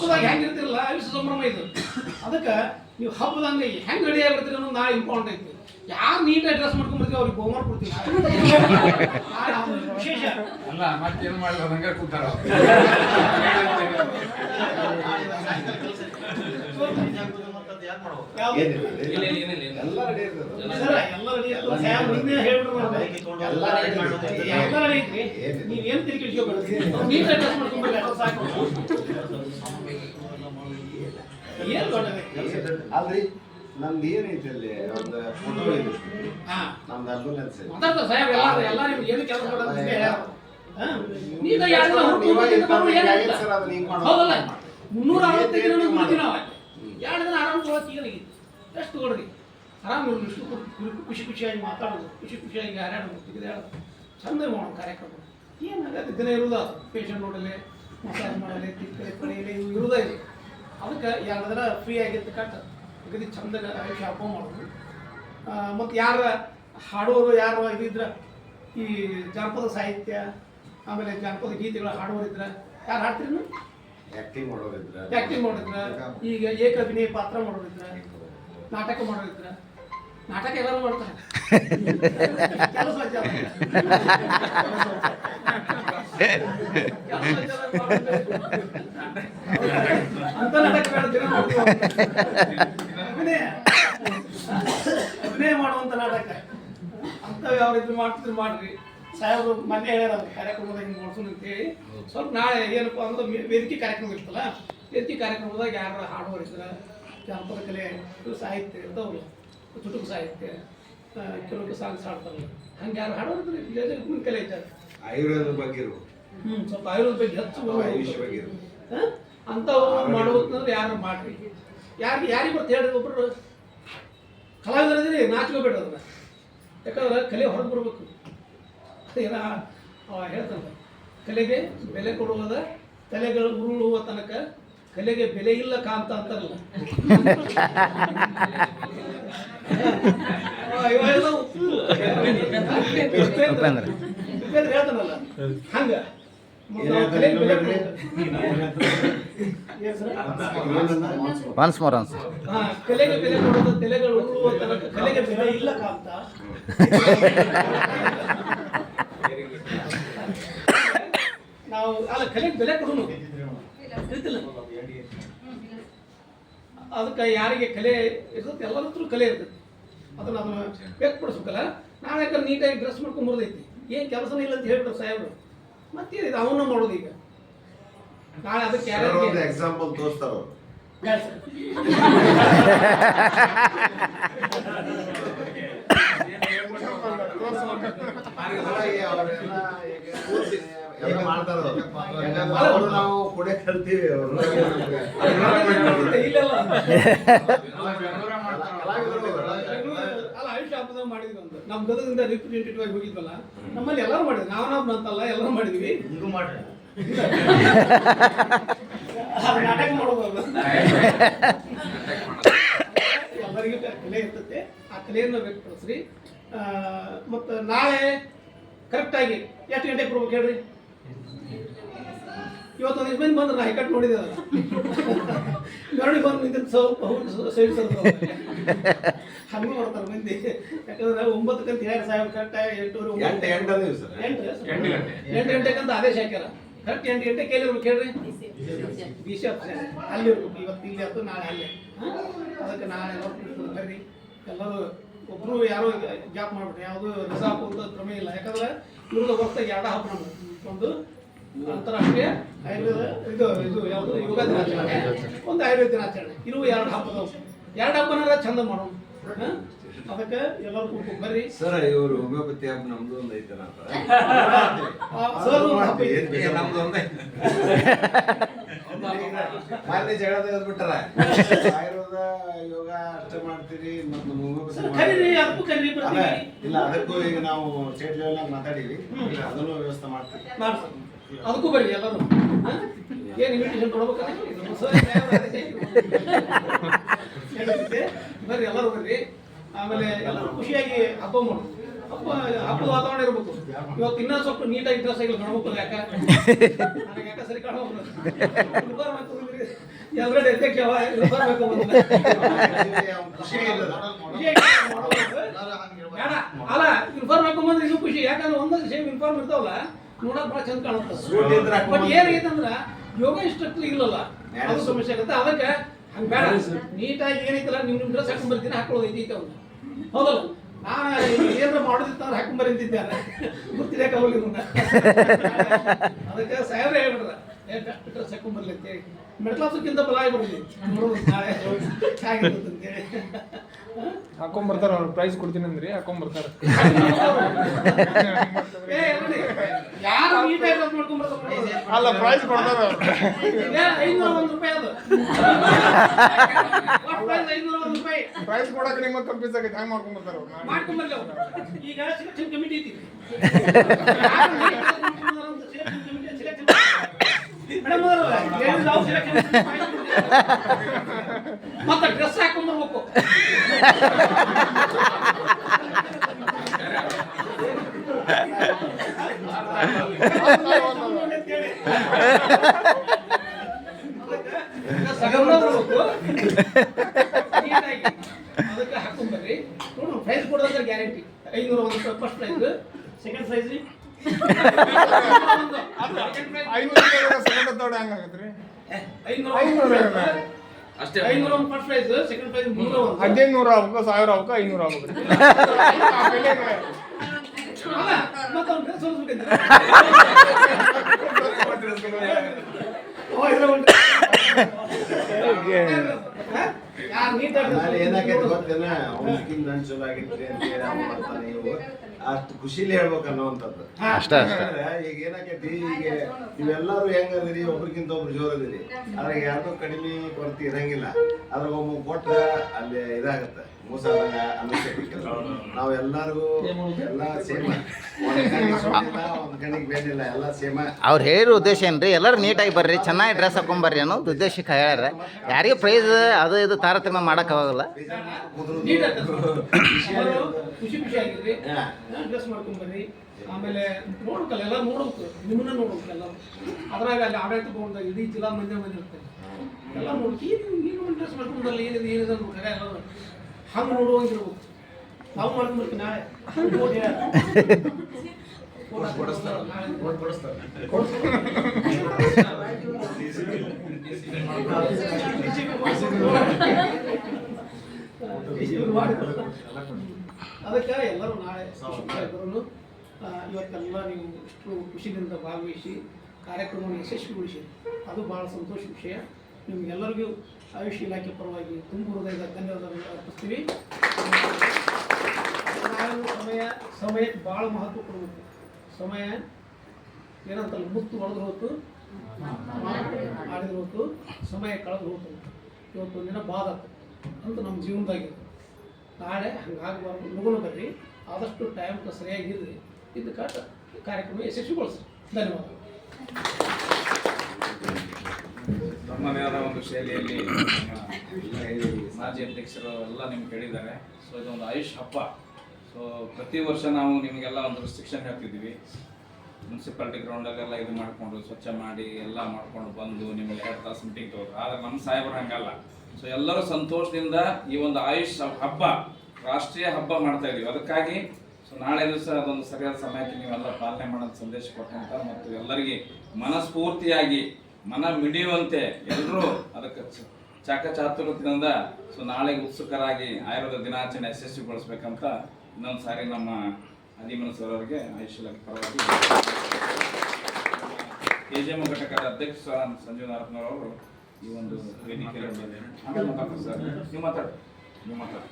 ಹಬ್ಬದಾಗ ಹೆಂಗಿರ್ತಿರಲ್ಲ ವಿಶ್ವ ಸಂಭ್ರಮ ಇದು ಅದಕ್ಕೆ ನೀವು ಹಬ್ಬದಂಗೆ ಹೆಂಗ್ ರೆಡಿ ಆಗಿರ್ತೀರಿ ಅನ್ನೋದು ನಾಳೆ ಇಂಪಾರ್ಟೆಂಟ್ ಐತಿ. ಯಾರು ನೀಟಾಗಿ ಡ್ರೆಸ್ ಮಾಡ್ಕೊಂಡ್ಬರ್ತೀವಿ ಅವ್ರಿಗೆ ಬಹುಮಾನ ಕೊಡ್ತೀವಿ ವಿಶೇಷ. ಅಲ್ಲ ಮತ್ತೇನು ಮಾಡಿಲ್ಲ ಹಂಗೆ ಕೂತಾರ ನೀವೇನ್. ನೀಟಾಗಿ dress ಮಾಡ್ಕೊಂಡ್ಬರ್ರಿ, ಅಷ್ಟೇ ಸಾಕು. ಅಲ್ರಿ ನಮ್ದು ಏನೈತಿ ಅಲ್ಲಿ ಒಂದು ಫೋಟೋ ಇದೆ ಹಾ. ನಮ್ದು ಆಂಬುಲೆನ್ಸ್ ಮಾಡೋದು ಮಾಡೋದು. ಮುನ್ನೂರ ಅರವತ್ತೈದು ಎರಡು ದಿನ ಆರಾಮ್ ಈಗ ಎಷ್ಟು ಕೊಡ್ರಿ ಆರಾಮ್ ಇಷ್ಟು ಖುಷಿ ಖುಷಿಯಾಗಿ ಮಾತಾಡೋದು ಖುಷಿ ಖುಷಿಯಾಗಿ ಹಾರಾಡೋದು ಚಂದ ಮಾಡೋಣ ಕಾರ್ಯಕ್ರಮ. ಏನು ದಿನ ಇರುದ ಪೇಷಂಟ್ ನೋಡಲೆ ಮಸಾಜ್ ಮಾಡಲಿ ತಿಕ್ಕಲೆ ಪಡೆಯಲೆ ಇದೆ ಅದಕ್ಕೆ ಯಾರಾದ್ರೆ ಫ್ರೀ ಆಗಿತ್ತು ಕಟ್ಟ ಅಗದಿ ಚಂದ ಶಾಪ ಮಾಡೋದು. ಮತ್ತು ಯಾರ ಹಾಡೋರು ಯಾರು ಇದ್ರೆ ಈ ಜಾನಪದ ಸಾಹಿತ್ಯ ಆಮೇಲೆ ಜಾನಪದ ಗೀತೆಗಳು ಹಾಡೋರು ಇದ್ರೆ ಯಾರು ಹಾಡ್ತೀರಿ ಆ್ಯಕ್ಟಿಂಗ್ ಮಾಡೋರಿದ್ರೆ ಆ್ಯಕ್ಟಿಂಗ್ ಮಾಡೋದಿದ್ರ ಈಗ ಏಕ ಅಭಿನಯ ಪಾತ್ರ ಮಾಡೋರಿದ್ರೆ ನಾಟಕ ಮಾಡೋರಿದ್ರೆ ನಾಟಕ ಎಲ್ಲರೂ ಮಾಡ್ತಾರೆ. ಕೆಲಸ ಮಾಡುವಂತ ನಾಟಕ ಅಂತ ಯಾವ ರೀತಿ ಮಾಡ್ತಿದ್ರು ಮಾಡ್ರಿ ಸಾಹೇಬರು ಮೊನ್ನೆ ಹೇಳ್ಯಾರ ಕಾರ್ಯಕ್ರಮದಾಗ ಹಿಂಗೆ ಮಾಡ್ಸೋಣ ಅಂತ ಹೇಳಿ ಸ್ವಲ್ಪ ನಾಳೆ ಏನಪ್ಪ ಅಂದ್ರೆ ವೇದಿಕೆ ಕಾರ್ಯಕ್ರಮ ಇರ್ತಲ್ಲ ವೇದಿಕೆ ಕಾರ್ಯಕ್ರಮದಾಗ ಯಾರು ಹಾಡು ಇದ್ರ ಜಾನಪದ ಕಲೆ ಸಾಹಿತ್ಯ ಇರ್ತಾವಲ್ಲ ಚುಟುಕು ಸಾಹಿತ್ಯ ಆ, ಕೆಲವು ಸಾಂಗ್ಸ್ ಹಾಡ್ತಾರಲ್ಲ ಹಂಗೆ ಯಾರು ಹಾಡೋರು ಇದ್ರೆ ಕಲೆ ಇದ್ದಾರೆ ಆಯುರ್ವೇದ ಬಗ್ಗೆ ಇರು ಹ್ಞೂ ಸ್ವಲ್ಪ ಆಯುರ್ವೇದ ಬಗ್ಗೆ ಹೆಚ್ಚು? ಅಂಥವ್ರು ಮಾಡ್ಬೇಕಂದ್ರೆ ಯಾರು ಮಾಡ್ರಿ? ಯಾರಿಗೆ ಯಾರಿಗೆ ಬರ್ತ ಹೇಳ್ರಿ ಒಬ್ಬರು ಕಲಾವಿದರಿದ್ರಿ ಬೇಡ ಅದನ್ನ. ಯಾಕಂದ್ರೆ ಕಲೆ ಹೊರಗೆ ಬರ್ಬೇಕು. ಏನ ಹೇಳ್ತಾನೆ ಕಲೆಗೆ ಬೆಲೆ ಕೊಡುವುದ ತಲೆಗಳು ಉರುಳುವ ತನಕ ಕಲೆಗೆ ಬೆಲೆ ಇಲ್ಲ ಕಾಂತ ಅಂತಾರಲ್ಲ ಹೇಳ್ತಾನಲ್ಲ. ಹಂಗ. ಒನ್ಸ್ ಮೋರ್ ಅನ್ಸ್ ಹಾ, ಕಲೆಗೆ ಬೆಲೆ ಕೊಡುವುದು ತಲೆಗಳು ಉರುಳುವ ತನಕ ಕಲೆಗೆ ಬೆಲೆ ಇಲ್ಲ ಕಾಂತ. ನಾವು ಅಲ್ಲ ಕಲೆಗೆ ಬೆಲೆ ಕೊಡೋನು ಅದಕ್ಕೆ ಯಾರಿಗೆ ಕಲೆ ಇರ್ತದೆ ಎಲ್ಲರ ಹತ್ರ ಕಲೆ ಇರ್ತದೆ. ಅದನ್ನ ಅದನ್ನ ವ್ಯಕ್ತಪಡಿಸ್ಬೇಕಲ್ಲ? ನಾಳೆ ಯಾಕಂದ್ರೆ ನೀಟಾಗಿ ಡ್ರೆಸ್ ಮಾಡ್ಕೊಂಡು ಬರ್ದೈತಿ. ಏನು ಕೆಲಸನೇ ಇಲ್ಲ ಅಂತ ಹೇಳ್ಬಿಟ್ರು ಸಾಹೇಬ್ರು ಮತ್ತೆ ಇದು ಅವನ್ನ ಮಾಡೋದು ಈಗ. ನಾಳೆ ಅದಕ್ಕೆ ಯಾರ್ಯಾರಿಗೆ ಎಕ್ಸಾಂಪಲ್ ತೋರಿಸ್ತಾರ. ನಾವು ಕೊಡೆ ಕಲ್ತೀವಿ ಅವ್ರು. ಇಲ್ಲೆಲ್ಲ ಬೆಂಗಳೂರ ಮಾಡ್ತಾರ ಕಲಾವಿದರು ಅಲ್ಲ ಆಯುಷ್ ಹಬ್ಬದಾಗ ಮಾಡಿದ್ವಿ ಒಂದು ನಮ್ಮ ಗದಗದಿಂದ ರಿಪ್ರೆಸೆಂಟೇಟಿವ್ ಆಗಿ ಹೋಗಿದ್ವಲ್ಲ ನಮ್ಮಲ್ಲಿ ಎಲ್ಲರೂ ಮಾಡಿದ್ವಿ ನಾವು ನಾವು ಅಂತಲ್ಲ ಎಲ್ಲರೂ ಮಾಡಿದ್ವಿ. ಅದು ನಾಟಕ ಮಾಡೋದು ಅದು. ಎಲ್ಲರಿಗೂ ಕಲೆ ಇರ್ತದೆ. ಆ ಕಲೆಯನ್ನು ವ್ಯಕ್ತಪಡಿಸ್ರಿ. ಮತ್ತು ನಾಳೆ ಕರೆಕ್ಟಾಗಿ ಎಷ್ಟು ಗಂಟೆಗೆ ಬರ್ಬೇಕು ಹೇಳ್ರಿ? ಇವತ್ತೊಂದು ಇಷ್ಟು ಮಂದಿ ಬಂದ್ರೆ ನಾ ಹೈಕಟ್ ನೋಡಿದೆ. ಮೆರವಣಿಗೆ ಬಂದು ನಿಂತಿದ್ದು ಸ್ವಲ್ಪ ಹೂವು ಸೇವಿಸೋದು ಹಂಗೆ ಮಾಡ್ತಾರೆ ಮಂದಿ. ಯಾಕಂದ್ರೆ ಒಂಬತ್ತು ಹೇಳಿ ಎರಡು ಕರೆಕ್ಟಾಗಿ ಎಂಟೂವರೆ ಎಂಟು ಎಂಟು ಎಂಟು ಎಂಟು ಗಂಟೆ. ಎಂಟು ಗಂಟೆಗಂತ ಆದೇಶ ಹಾಕ್ಯಾರ. ಕರೆಕ್ಟ್ ಎಂಟು ಗಂಟೆ ಕೇಳಿರ್ಬೇಕು ಕೇಳ್ರಿ. ಬಿ ಸಿ ಅಲ್ಲಿ ಇರ್ಬೇಕು. ಇವತ್ತು ಇಲ್ಲಿ ಆಯ್ತು ನಾಳೆ ಅಲ್ಲೇ. ಅದಕ್ಕೆ ನಾಳೆ ಬರ್ರಿ. ಎಲ್ಲರೂ ಒಬ್ರು ಯಾರು ಗ್ಯಾಪ್ ಮಾಡ್ಬಿಟ್ರಿ ಯಾವುದು ರಿಸಾಪ್ ಅಂತ ಕ್ರಮ ಇಲ್ಲ. ಯಾಕಂದ್ರೆ ಇವ್ರದ್ದು ಹೊರತಾಗಿ ಎರಡು ಹಬ್ಬ ನಮ್ದು. ಒಂದು ಅಂತಾರಾಷ್ಟ್ರೀಯ ಆಯುರ್ವೇದ ಇದು ಇದು ಯಾವುದು? ಯೋಗ ದಿನಾಚರಣೆ ಒಂದು ಆಯುರ್ವೇದ ದಿನಾಚರಣೆ ಇರುವ ಎರಡು ಹಬ್ಬದವು ಎರಡು ಹಬ್ಬನಾರ ಚಂದ ಮಾಡೋಣ. ಅದಕ್ಕೆ ಎಲ್ಲರೂ ಕೂತ್ಕೊಂಡು ಬರ್ರಿ. ಸರ್ ಇವರು ಹೋಮಿಯೋಪತಿ ಹಬ್ಬ ನಮ್ದು ಒಂದು ಐತನ. ನಮ್ದು ಒಂದೇ? ಜಗಳ ತೆಗೆದ್ಬಿಟ್ಟಾರ ಆಯುರ್ವೇದ ಯೋಗ ಅಷ್ಟೇ ಮಾಡ್ತೀರಿ ಮತ್ತು ಹೋಮಿಯೋಪತಿ ಇಲ್ಲ ಅದಕ್ಕೂ ಈಗ ನಾವು ಸ್ಟೇಟ್ ಲೆವೆಲ್ ಮಾತಾಡೀವಿ ಅದನ್ನು ವ್ಯವಸ್ಥೆ ಮಾಡ್ತೀವಿ. ಅದಕ್ಕೂ ಬರ್ರಿ ಎಲ್ಲರೂ? ಏನ್ ಇನ್ವಿಟೇಷನ್ ಕೊಡ್ಬೇಕಂದ್ರೆ ಇದು. ಬರ್ರಿ ಎಲ್ಲರೂ ಬರ್ರಿ ಆಮೇಲೆ ಎಲ್ಲರೂ ಖುಷಿಯಾಗಿ ಹಬ್ಬ ಮಾಡೋದು. ಹಬ್ಬ ಹಬ್ಬದ ವಾತಾವರಣ ಇರಬೇಕು. ಇವತ್ತು ಇನ್ನೂ ಸ್ವಲ್ಪ ನೀಟಾಗಿ ಡ್ರೆಸ್ ಆಗಿಲ್ಲ ನೋಡ್ಬೇಕು ಯಾಕ? ನನಗೆ ಯಾಕ ಸರಿ ಕಾಣೋ ಎಲ್ಲರೂ ಅಧ್ಯಕ್ಷ ಅಲ್ಲ ಇನ್ಫಾರ್ಮ್ ಹಾಕೊಂಬಂದ್ರೆ ಇನ್ನೂ ಖುಷಿ. ಯಾಕಂದ್ರೆ ಒಂದೊಂದು ಸೇಮ್ ಇನ್ಫಾರ್ಮ್ ಇರ್ತಾವಲ್ಲ ನೋಡಕ್ ಬಹಳ ಚಂದ ಕಾಣುತ್ತೆ ಬಟ್ ಏನಾಗೈತಂದ್ರ ಯೋಗ ಇನ್ಸ್ಟ್ರಕ್ಟರ್ ಇಲ್ಲಲ್ಲ. ಅದು ಸಮಸ್ಯೆ ಆಗುತ್ತೆ. ಅದಕ್ಕೆ ಹಂಗ ಬೇಡ. ನೀಟಾಗಿ ಏನೈತಲ್ಲ ನಿಮ್ ನಿಮ್ ಡ್ರೆಸ್ ಹಾಕೊಂಡ್ ಬರ್ತೀನಿ ಹಾಕೊಳ್ಳೋದು ಐತಿ ಅವ್ನು. ಹೌದಲ್ಲ? ನಾನು ಏನಾರ ಮಾಡೋದಿತ್ತ ಅಂದ್ರೆ ಹಾಕೊಂಡ್ ಬರಿಂತಿದ್ದೆ ಗೊತ್ತಿರಕ್ಕೆ ಹೋಗ್ಲಿ ಅದಕ್ಕೆ ಸಾಹೇಬ್ರೆ ಬೆಸ್ಟ್ ಡ್ರೆಸ್ ಹಾಕೊಂಡ್ ಬರ್ಲಿ ಅಂತೇಳಿ. ಮೆಟ್ಲಾಸಕ್ಕಿಂತ ಬಲ ಆಗ್ಬಿಡ್ಲಿ ನೋಡೋದು ನಾಳೆ ಹೇಗಿರುತ್ತೆ ಅಂತೇಳಿ ಹಾಕೊಂಬರ್ತಾರ ಅವ್ರು ಪ್ರೈಸ್ ಕೊಡ್ತೀನಿ ಅಂದ್ರಿ ಹಾಕೊಂಬರ್ತಾರ ಅಲ್ಲ ಪ್ರೈಸ್ ಕೊಡ್ತಾರ ಪ್ರೈಸ್ ಕೊಡಕ್ ನಿಮಗೆ ಕನ್ಫ್ಯೂಸ್ ಆಗೈತೆ ಹ್ಯಾಂಗ್ ಮಾಡ್ಕೊಂಬರ್ತಾರ ಈಗ ಸೆಲೆಕ್ಷನ್ ಕಮಿಟಿ ಐತಿ ಮೇಡಮ್ ನಾವು ಸೆಲೆಕ್ಷನ್ ಮತ್ತೆ ಡ್ರೆಸ್ ಹಾಕೊಂಡ್ಬರ್ಬೇಕು ಅದಕ್ಕೆ ಹಾಕೊಂಡ್ಬರ್ರಿ ನೋಡು ಪ್ರೈಸ್ ಕೊಡೋದಂದ್ರೆ ಗ್ಯಾರಂಟಿ ಐನೂರ ಒಂದು ಫಸ್ಟ್ ಪ್ರೈಸ್ ಸೆಕೆಂಡ್ ಪ್ರೈಸ್ ಐನೂರು ಸೆಕೆಂಡ್ ತರ್ಡ್ ಹೆಂಗ್ ಆಗತ್ರಿ ಐನೂರ ಐನೂರ ಐನೂರ ಒಂದು ಫಸ್ಟ್ ಪ್ರೈಸ್ ಸೆಕೆಂಡ್ ಪ್ರೈಸ್ ಮುನ್ನೂರ ಒಂದು. ಹದಿನೈದು ನೂರ ಆಗ್ಬೇಕು ಸಾವಿರ ಆಗ್ಬೇಕು ಐನೂರು ಆಗ್ಬೇಕು. ಮತ್ತೆ ಡ್ರೆಸ್ ಅವ ಇದ್ರ ಒಂದು ಯಾರು ನೀಟಾಗಿ ನನ್ ಚಲೋ ಅಂತ ಹೇಳಿ ಅವ್ನು ಇವು ಅಷ್ಟು ಖುಷಿಲಿ ಹೇಳ್ಬೇಕು ಅನ್ನೋವಂಥದ್ದು. ಅಷ್ಟೇ ಈಗ ಏನಾಕೈತಿ ಈಗ ನೀವೆಲ್ಲರೂ ಹೆಂಗದಿರಿ ಒಬ್ರಿಗಿಂತ ಒಬ್ರು ಜೋರದಿರಿ. ಅದ್ರಾಗ ಯಾರ್ದೋ ಕಡಿಮೆ ಕೊರತೆ ಇರಂಗಿಲ್ಲ. ಅದ್ರಾಗ ಒಬ್ಬ ಕೊಟ್ರ ಅಲ್ಲಿ ಇದಾಗತ್ತೆ. ಮೋಸ. ನಾವ್ ಎಲ್ಲಾರ್ಗೂ ಎಲ್ಲ ಸೇಮ ಒಂದ್ ಎಲ್ಲ ಸೇಮ ಅವ್ರು ಹೇಳಿರೋ ಉದ್ದೇಶ ಏನ್ರಿ? ಎಲ್ಲರೂ ನೀಟಾಗಿ ಬರ್ರಿ ಚೆನ್ನಾಗಿ ಡ್ರೆಸ್ ಹಾಕೊಂಬರ್ರಿ ಅನ್ನೋದು ಉದ್ದೇಶಕ್ಕೆ ಹೇಳ್ಯಾರ. ಯಾರಿಗೂ ಪ್ರೈಸ್ ಅದು ಇದು ತಾರತಮ್ಯ ಮಾಡಕ್ ಖುಷಿ ಖುಷಿ ಆಗಿರ್ರಿ. ಡ್ರೆಸ್ ಮಾಡ್ಕೊಂಬರ್ರಿ ಆಮೇಲೆ ನೋಡ್ಬೇಕಲ್ಲ ಎಲ್ಲ ನೋಡ್ಬೇಕು. ನಿಮ್ಮನ್ನ ನೋಡ್ಬೇಕು ಎಲ್ಲ. ಅದ್ರಾಗ ಅಲ್ಲಿ ಆಡಳಿತ ಭವನದಾಗ ಇಡೀ ಜಿಲ್ಲಾ ಮಂದಿ ಮಂದಿ ಇರ್ತಾರೆ. ಎಲ್ಲ ನೋಡಿ ಏನು ಏನು ಡ್ರೆಸ್ ಮಾಡ್ಕೊಂಡಲ್ಲ ಏನಿದೆ ಏನಿದೆ ಅನ್ಬೇಕು ಎಲ್ಲ. ಹಂಗೆ ನೋಡುವಂಗಿರ್ಬೇಕು. ನಾವು ಮಾಡ್ಕೊಂಡ್ಬಿಡ್ತೀವಿ ನಾಳೆ. ಹಂಗೆ ನೋಡಿ ಅದಕ್ಕೆ ಎಲ್ಲರೂ ನಾಳೆ ಶಿಕ್ಷಕರು ಇವತ್ತೆಲ್ಲ ನೀವು ಇಷ್ಟು ಖುಷಿಯಿಂದ ಭಾಗವಹಿಸಿ ಕಾರ್ಯಕ್ರಮವನ್ನು ಯಶಸ್ವಿಗೊಳಿಸಿ. ಅದು ಭಾಳ ಸಂತೋಷ ವಿಷಯ. ನಿಮಗೆಲ್ಲರಿಗೂ ಆಯುಷ್ ಇಲಾಖೆ ಪರವಾಗಿ ತುಂಬ ಹೃದಯದ ಧನ್ಯವಾದಗಳು ಅರ್ಪಿಸ್ತೀವಿ. ಸಮಯ ಸಮಯಕ್ಕೆ ಭಾಳ ಮಹತ್ವ ಕೊಡಬೇಕು. ಸಮಯ ಏನಂತಲ್ಲ, ಮುತ್ತು ಹೊಡೆದು ಹೋತು, ಮಾಡಿದ್ರು ಹೋತು, ಸಮಯ ಕಳೆದು ಹೋತು. ಇವತ್ತು ದಿನ ಬಾದ ಅಂತ ನಮ್ಮ ಜೀವನದಾಗಿದೆ. ನಾಳೆ ಹಂಗಾಗಬಾರ್ದು ಲಗುನ ಬರ್ರಿ, ಆದಷ್ಟು ಟೈಮ್ಗೆ ಸರಿಯಾಗಿರ್ರಿ ಇದು ಕಾಟ ಕಾರ್ಯಕ್ರಮ ಯಶಸ್ವಿಗೊಳಿಸ್ರಿ. ಧನ್ಯವಾದಗಳು. ತಮ್ಮದೇ ಆದ ಒಂದು ಶೈಲಿಯಲ್ಲಿ ಮಾಜಿ ಅಧ್ಯಕ್ಷರು ಎಲ್ಲ ನಿಮ್ಗೆ ಹೇಳಿದ್ದಾರೆ ಸೊ ಇದೊಂದು ಆಯುಷ್ ಹಬ್ಬ. ಸೊ ಪ್ರತಿ ವರ್ಷ ನಾವು ನಿಮಗೆಲ್ಲ ಒಂದು ರಿಸ್ಟ್ರಿಕ್ಷನ್ ಹಾಕ್ತಿದ್ವಿ ಮುನ್ಸಿಪಾಲ್ಟಿ ಗ್ರೌಂಡಲ್ಲೆಲ್ಲ ಇದು ಮಾಡಿಕೊಂಡು ಸ್ವಚ್ಛ ಮಾಡಿ ಎಲ್ಲ ಮಾಡ್ಕೊಂಡು ಬಂದು ನಿಮಗೆ ಎರಡು ತಾಸು ಮೀಟಿಂಗ್ ತಗೋದು ಆದರೆ ನಮ್ಮ ಸಾಹೇಬರು ಹಂಗಲ್ಲ. ಸೊ ಎಲ್ಲರೂ ಸಂತೋಷದಿಂದ ಈ ಒಂದು ಆಯುಷ್ ಹಬ್ಬ, ರಾಷ್ಟ್ರೀಯ ಹಬ್ಬ ಮಾಡ್ತಾ ಇದೀವಿ. ಅದಕ್ಕಾಗಿ ಸೊ ನಾಳೆ ದಿವಸ ಅದೊಂದು ಸರಿಯಾದ ಸಮಯಕ್ಕೆ ನೀವೆಲ್ಲ ಪಾಲನೆ ಮಾಡೋದು ಸಂದೇಶ ಕೊಟ್ಟಂತ ಮತ್ತು ಎಲ್ಲರಿಗೆ ಮನಸ್ಫೂರ್ತಿಯಾಗಿ ಮನ ಮಿಡಿಯುವಂತೆ ಎಲ್ಲರೂ ಅದಕ್ಕೆ ಚಾಕ ಚಾಕಚಾತುರ್ಯದಿಂದ ಸೊ ನಾಳೆ ಉತ್ಸುಕರಾಗಿ ಆಯುರ್ವೇದ ದಿನಾಚರಣೆ ಯಶಸ್ವಿಗೊಳಿಸ್ಬೇಕಂತ ಇನ್ನೊಂದು ಸಾರಿ ನಮ್ಮ ಅಧಿಮನ ಸರ್ ಅವರಿಗೆ ಆಯುಷ್ ಪರವಾಗಿ. ಕೆ ಜಿ ಎಂ ಘಟಕದ ಅಧ್ಯಕ್ಷ ಸಂಜೀವ್ ನಾರತ್ನವರು ಈ ಒಂದು ಸರ್. ನೀವು ಮಾತಾಡಿ. ನೀವು ಮಾತಾಡಿ.